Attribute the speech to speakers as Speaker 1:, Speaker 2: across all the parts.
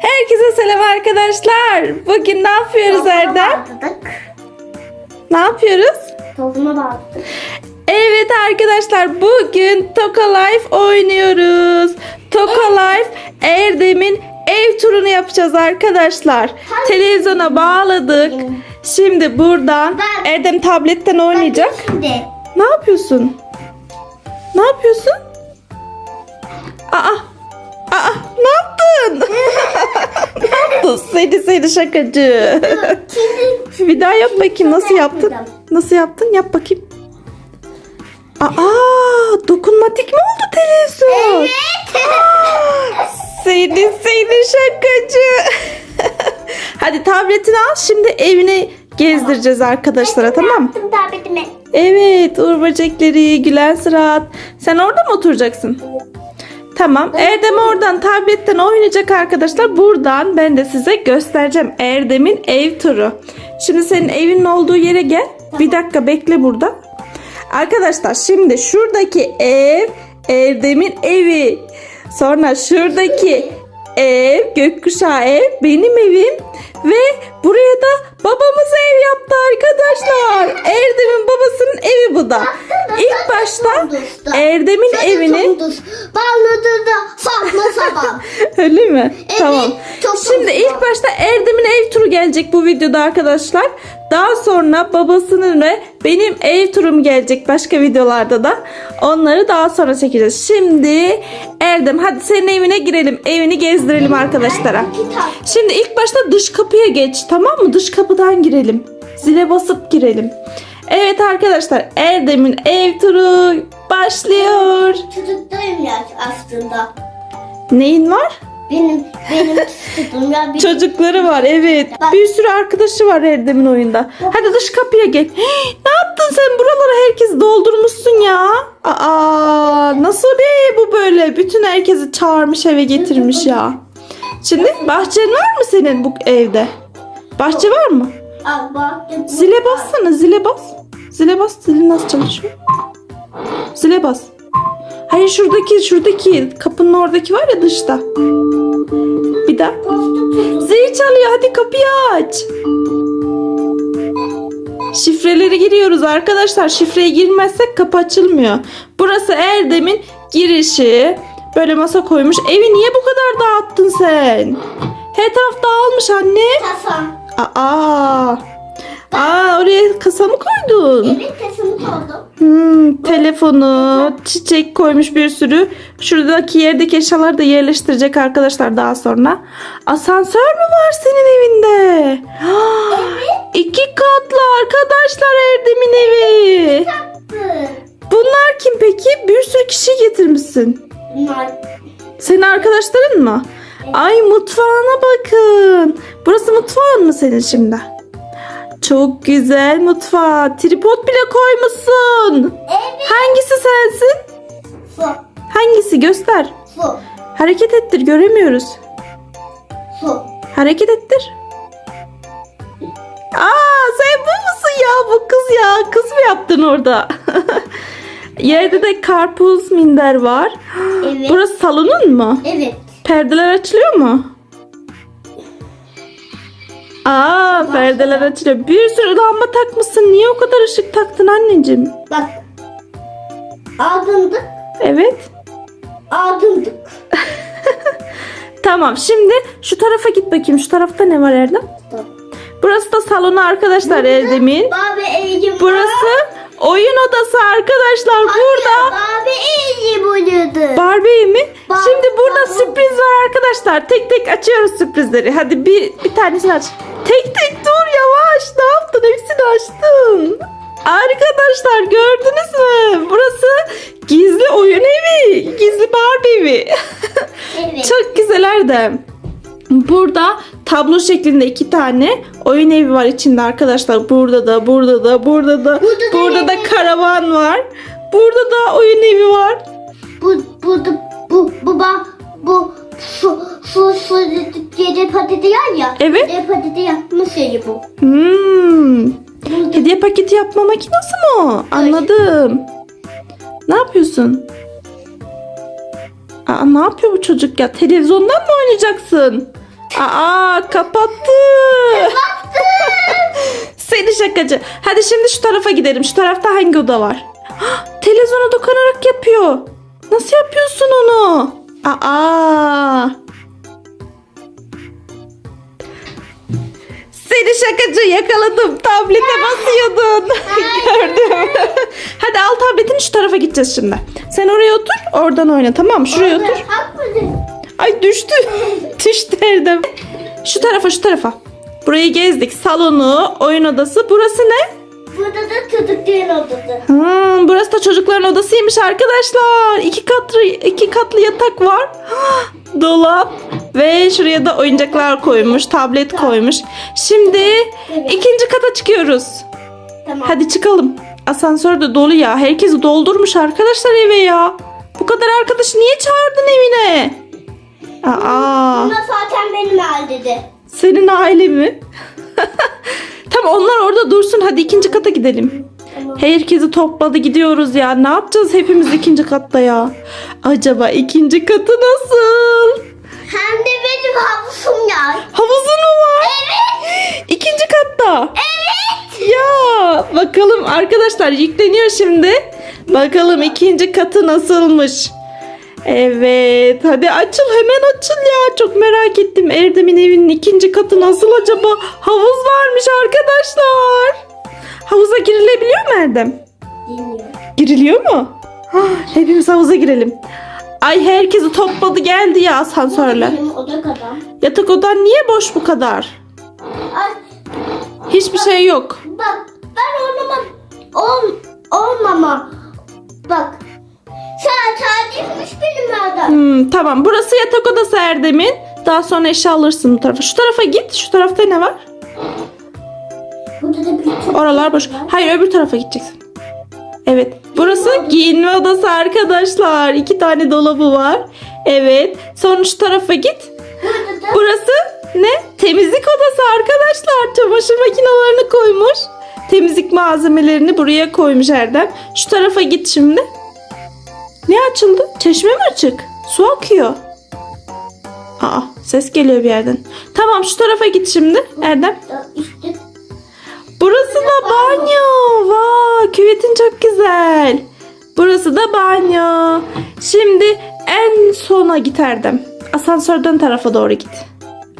Speaker 1: Herkese selam arkadaşlar. Bugün ne yapıyoruz Erdem?
Speaker 2: bağladık.
Speaker 1: Ne yapıyoruz?
Speaker 2: Tozuma bağladık.
Speaker 1: Evet arkadaşlar bugün Toka Life oynuyoruz. Toka Life Erdem'in ev turunu yapacağız arkadaşlar. Televizyona bağladık. Şimdi buradan Erdem tabletten oynayacak. Ne yapıyorsun? Ne yapıyorsun? Aa! Aa! Ne yaptın? ne yaptın? Seni seni şakacı. Bir daha yap bakayım nasıl yaptın? Nasıl yaptın? Yap bakayım. Aa! Dokunmatik mi oldu televizyon?
Speaker 2: Evet.
Speaker 1: Seni seni şakacı. Hadi tabletini al şimdi evini gezdireceğiz arkadaşlara tamam mı?
Speaker 2: Yaptım tabletimi.
Speaker 1: Evet Uğur böcekleri, Gülen Sırat. Sen orada mı oturacaksın? Tamam. Erdem oradan tabletten oynayacak arkadaşlar. Buradan ben de size göstereceğim Erdem'in ev turu. Şimdi senin evinin olduğu yere gel. Bir dakika bekle burada. Arkadaşlar şimdi şuradaki ev Erdem'in evi. Sonra şuradaki ev gökkuşağı ev benim evim. Ve buraya da babamız ev yaptı arkadaşlar. Erdem'in babasının evi bu da. İlk başta Erdem'in evini
Speaker 2: Bağladı da saçma sapan.
Speaker 1: Öyle mi? tamam.
Speaker 2: çok
Speaker 1: Şimdi ilk başta Erdem'in ev turu gelecek bu videoda arkadaşlar. Daha sonra babasının ve benim ev turum gelecek başka videolarda da. Onları daha sonra çekeceğiz. Şimdi Erdem hadi senin evine girelim. Evini gezdirelim arkadaşlara. Şimdi ilk başta dış kapıya geç tamam mı? Dış kapıdan girelim. Zile basıp girelim. Evet arkadaşlar Erdem'in ev turu başlıyor.
Speaker 2: Çocuktayım ya aslında.
Speaker 1: Neyin var?
Speaker 2: Benim benim çocuğum ya. Benim,
Speaker 1: Çocukları var evet.
Speaker 2: Bak.
Speaker 1: Bir sürü arkadaşı var Erdem'in oyunda. Hadi dış kapıya gel. Ne yaptın sen buraları herkes doldurmuşsun ya. Aa nasıl bir bu böyle? Bütün herkesi çağırmış eve getirmiş ya. Şimdi bahçen var mı senin bu evde? Bahçe var mı? Zile bassana zile bas. Zile bas zili nasıl çalışıyor? Zile bas. Hayır şuradaki şuradaki kapının oradaki var ya dışta. Bir daha. Zil çalıyor hadi kapıyı aç. Şifreleri giriyoruz arkadaşlar. Şifreye girmezsek kapı açılmıyor. Burası Erdem'in girişi. Böyle masa koymuş. Evi niye bu kadar dağıttın sen? Her taraf dağılmış anne.
Speaker 2: Kasam.
Speaker 1: Aa. Aa oraya kasa mı koydun?
Speaker 2: Evet kasımı koydum.
Speaker 1: Hmm, telefonu, çiçek koymuş bir sürü. Şuradaki yerdeki eşyaları da yerleştirecek arkadaşlar daha sonra. Asansör mü var senin evinde? İki katlı arkadaşlar Erdem'in evi. Bunlar kim peki? Bir sürü kişi getirmişsin.
Speaker 2: Bunlar
Speaker 1: Senin arkadaşların mı? Ay mutfağına bakın. Burası mutfağın mı senin şimdi? Çok güzel mutfağı. Tripod bile koymuşsun.
Speaker 2: Evet.
Speaker 1: Hangisi sensin?
Speaker 2: Su.
Speaker 1: Hangisi göster.
Speaker 2: Su.
Speaker 1: Hareket ettir göremiyoruz.
Speaker 2: Su.
Speaker 1: Hareket ettir. Aa sen bu musun ya bu kız ya kız mı yaptın orada? Yerde de karpuz minder var.
Speaker 2: Evet.
Speaker 1: Burası salonun mu?
Speaker 2: Evet.
Speaker 1: Perdeler açılıyor mu? Aa perdeler açılıyor. Bir sürü lamba takmışsın. Niye o kadar ışık taktın anneciğim?
Speaker 2: Bak. Aldındık.
Speaker 1: Evet.
Speaker 2: Aldındık.
Speaker 1: Tamam şimdi şu tarafa git bakayım. Şu tarafta ne var Erdem? Burası da salonu arkadaşlar Erdem'in. Burası oyun odası arkadaşlar. Burada
Speaker 2: Baba evcim oluyordu.
Speaker 1: Barbie mi?
Speaker 2: Bar-
Speaker 1: Şimdi burada
Speaker 2: Barbie.
Speaker 1: sürpriz var arkadaşlar. Tek tek açıyoruz sürprizleri. Hadi bir bir tanesini aç. Tek tek dur yavaş. Ne yaptın? Hepsini açtın. Arkadaşlar gördünüz mü? Burası gizli oyun evi. Gizli Barbie evi.
Speaker 2: Evet.
Speaker 1: Çok güzel Erdem. Burada tablo şeklinde iki tane oyun evi var içinde arkadaşlar. Burada da, burada da, burada da,
Speaker 2: Burada da
Speaker 1: burada da
Speaker 2: evi.
Speaker 1: karavan var. Burada da oyun evi var.
Speaker 2: Bu bu bu bu bu bu su su su gece pateti var ya.
Speaker 1: Evet.
Speaker 2: Gece pateti yapma şeyi bu.
Speaker 1: Hmm.
Speaker 2: Burada
Speaker 1: Hediye paketi yapma makinesi mi o? Anladım. Ne yapıyorsun? Aa, ne yapıyor bu çocuk ya? Televizyondan mı oynayacaksın? Aa kapattı. Seni şakacı. Hadi şimdi şu tarafa gidelim. Şu tarafta hangi oda var? Televizyona dokunarak yapıyor. Nasıl yapıyorsun onu? Aa. Seni şakacı yakaladım. Tablete basıyordun. Gördüm. Hadi al tabletini şu tarafa gideceğiz şimdi. Sen oraya otur. Oradan oyna tamam mı? Şuraya otur. Ay düştü. düştü Erdem. Şu tarafa şu tarafa. Burayı gezdik. Salonu, oyun odası. Burası ne?
Speaker 2: Burada da çocukların odası.
Speaker 1: Hmm, burası da çocukların odasıymış arkadaşlar. İki katlı iki katlı yatak var. Dolap ve şuraya da oyuncaklar koymuş, tablet koymuş. Şimdi ikinci kata çıkıyoruz.
Speaker 2: Tamam.
Speaker 1: Hadi çıkalım. Asansör de dolu ya. Herkesi doldurmuş arkadaşlar eve ya. Bu kadar arkadaşı niye çağırdın evine? Aa,
Speaker 2: Bunlar zaten benim dedi.
Speaker 1: senin aile mi? tamam onlar orada dursun. Hadi ikinci kata gidelim. Herkesi topladı gidiyoruz ya. Ne yapacağız hepimiz ikinci katta ya? Acaba ikinci katı nasıl?
Speaker 2: Hem de benim havuzum ya.
Speaker 1: Havuzun mu var? Evet. İkinci katta.
Speaker 2: Evet.
Speaker 1: Ya bakalım arkadaşlar yükleniyor şimdi. Bakalım ikinci katı nasılmış. Evet hadi açıl hemen açıl ya. Çok merak ettim Erdem'in evinin ikinci katı nasıl acaba? Havuz varmış arkadaşlar. Havuza girilebiliyor mu Erdem?
Speaker 2: Bilmiyorum.
Speaker 1: giriliyor mu? Ah, hepimiz havuza girelim. Ay herkesi topladı geldi ya asansörle.
Speaker 2: Benim oda kadar.
Speaker 1: yatak odan niye boş bu kadar?
Speaker 2: Ay,
Speaker 1: hiçbir şey yok.
Speaker 2: Bak ben oynamam. Ol, olmama. Bak. Sen tacizmiş benim adam.
Speaker 1: Hmm, tamam burası yatak odası Erdem'in. Daha sonra eşya alırsın bu tarafa. Şu tarafa git. Şu tarafta ne var?
Speaker 2: Burada da bir çok
Speaker 1: Oralar boş. Hayır öbür tarafa gideceksin. Evet. Burası giyinme odası arkadaşlar. İki tane dolabı var. Evet. Sonra şu tarafa git.
Speaker 2: Burada da
Speaker 1: Burası ne? Temizlik odası arkadaşlar. Çamaşır makinelerini koymuş. Temizlik malzemelerini buraya koymuş Erdem. Şu tarafa git şimdi. Ne açıldı? Çeşme mi açık? Su akıyor. Aa ses geliyor bir yerden. Tamam şu tarafa git şimdi Erdem. Burası da banyo. Vay küvetin çok güzel. Burası da banyo. Şimdi en sona git Erdem. Asansörden tarafa doğru git.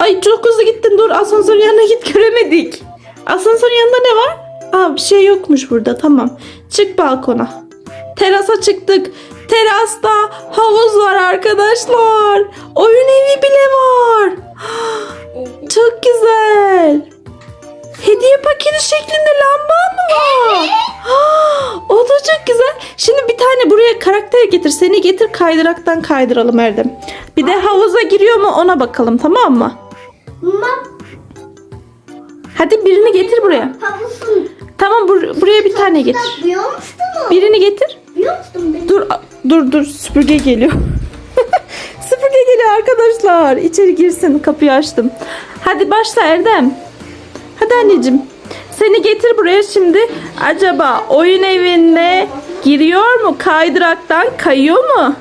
Speaker 1: Ay çok hızlı gittin dur asansörün yanına git göremedik. Asansörün yanında ne var? Aa bir şey yokmuş burada tamam. Çık balkona. Terasa çıktık. Terasta havuz var arkadaşlar. Oyun evi bile var. Çok güzel. Hediye paketi şeklinde lamba mı var? O da çok güzel. Şimdi bir tane buraya karakter getir. Seni getir kaydıraktan kaydıralım Erdem. Bir de havuza giriyor mu ona bakalım tamam mı? Hadi birini getir buraya.
Speaker 2: havuzun.
Speaker 1: Tamam bur- buraya bir tane getir.
Speaker 2: Biliyor musun mu?
Speaker 1: Birini getir.
Speaker 2: Biliyor musun beni?
Speaker 1: Dur dur dur süpürge geliyor. süpürge geliyor arkadaşlar. İçeri girsin kapıyı açtım. Hadi başla Erdem. Hadi anneciğim. Seni getir buraya şimdi. Acaba oyun evine giriyor mu? Kaydıraktan kayıyor mu?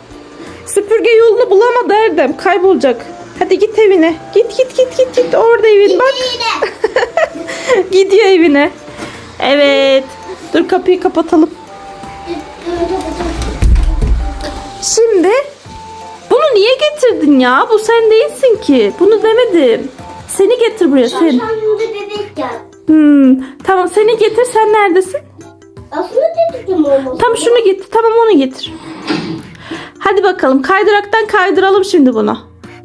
Speaker 1: Süpürge yolunu bulamadı Erdem. Kaybolacak. Hadi git evine. Git git git git git. Orada evin bak. Gidiyor evine. Evet. Dur kapıyı kapatalım. Şimdi bunu niye getirdin ya? Bu sen değilsin ki. Bunu demedim. Seni getir buraya sen.
Speaker 2: Şaşanında bebek gel.
Speaker 1: Hmm, tamam seni getir. Sen neredesin?
Speaker 2: Aslında dedim olmaz.
Speaker 1: Tam şunu getir. Tamam onu getir. Hadi bakalım kaydıraktan kaydıralım şimdi bunu.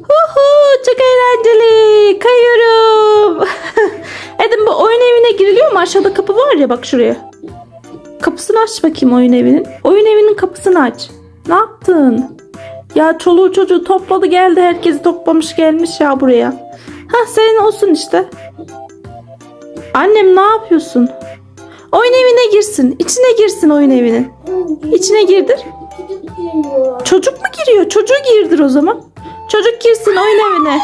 Speaker 1: Huhu çok eğlenceli. Kayıyorum. Edim bu oyun evine giriliyor mu? Aşağıda kapı var ya bak şuraya. Kapısını aç bakayım oyun evinin. Oyun evinin kapısını aç. Ne yaptın? Ya çoluğu çocuğu topladı geldi. Herkesi toplamış gelmiş ya buraya. Hah senin olsun işte. Annem ne yapıyorsun? Oyun evine girsin. İçine girsin oyun evinin. İçine girdir. Çocuk mu giriyor? Çocuğu girdir o zaman. Çocuk girsin oyun evine.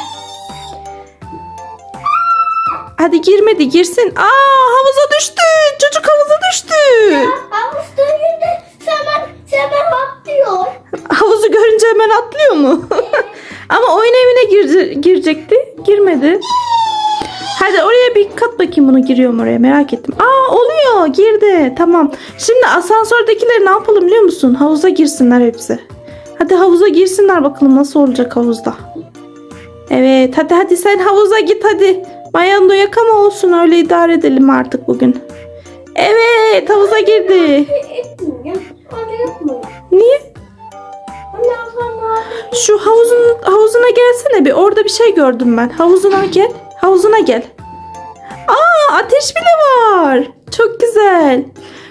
Speaker 1: Hadi girmedi girsin. Aa havuza düştü. Çocuk havuza düştü.
Speaker 2: Havuz dönünde hemen, hemen atlıyor.
Speaker 1: Mu? Ama oyun evine girce- girecekti. Girmedi. Hadi oraya bir kat bakayım bunu giriyor mu oraya merak ettim. Aa oluyor girdi tamam. Şimdi asansördekileri ne yapalım biliyor musun? Havuza girsinler hepsi. Hadi havuza girsinler bakalım nasıl olacak havuzda. Evet hadi hadi sen havuza git hadi. Bayan doyak ama olsun öyle idare edelim artık bugün. Evet havuza girdi. Niye? Şu havuzun havuzuna gelsene bir. Orada bir şey gördüm ben. Havuzuna gel. Havuzuna gel. Aa ateş bile var. Çok güzel.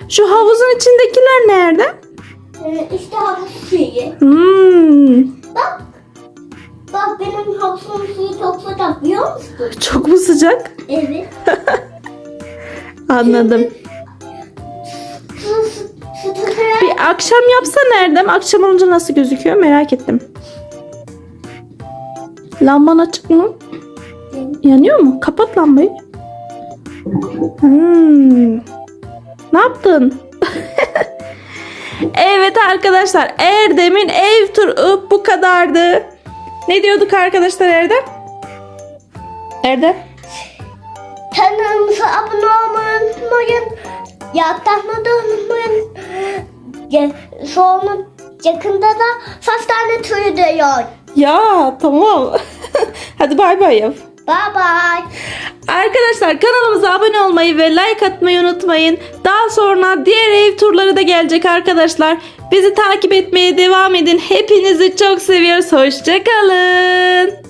Speaker 1: Şu havuzun içindekiler nerede?
Speaker 2: e, işte havuz suyu.
Speaker 1: Hmm,
Speaker 2: Bak. Bak benim havuzumun suyu çok sıcak biliyor musun?
Speaker 1: çok mu sıcak?
Speaker 2: Evet.
Speaker 1: Anladım.
Speaker 2: Tutarak.
Speaker 1: Bir akşam yapsa Erdem. Akşam olunca nasıl gözüküyor merak ettim. Lamban açık mı? Yanıyor mu? Kapat lambayı. Hmm. Ne yaptın? evet arkadaşlar Erdem'in ev turu bu kadardı. Ne diyorduk arkadaşlar Erdem? Erdem?
Speaker 2: Kanalımıza abone olmayı unutmayın. Unutmayın. Ya, sonra yakında da saç tane tüy diyor.
Speaker 1: Ya tamam. Hadi bay bay yap.
Speaker 2: Bye bye.
Speaker 1: Arkadaşlar kanalımıza abone olmayı ve like atmayı unutmayın. Daha sonra diğer ev turları da gelecek arkadaşlar. Bizi takip etmeye devam edin. Hepinizi çok seviyoruz. Hoşçakalın.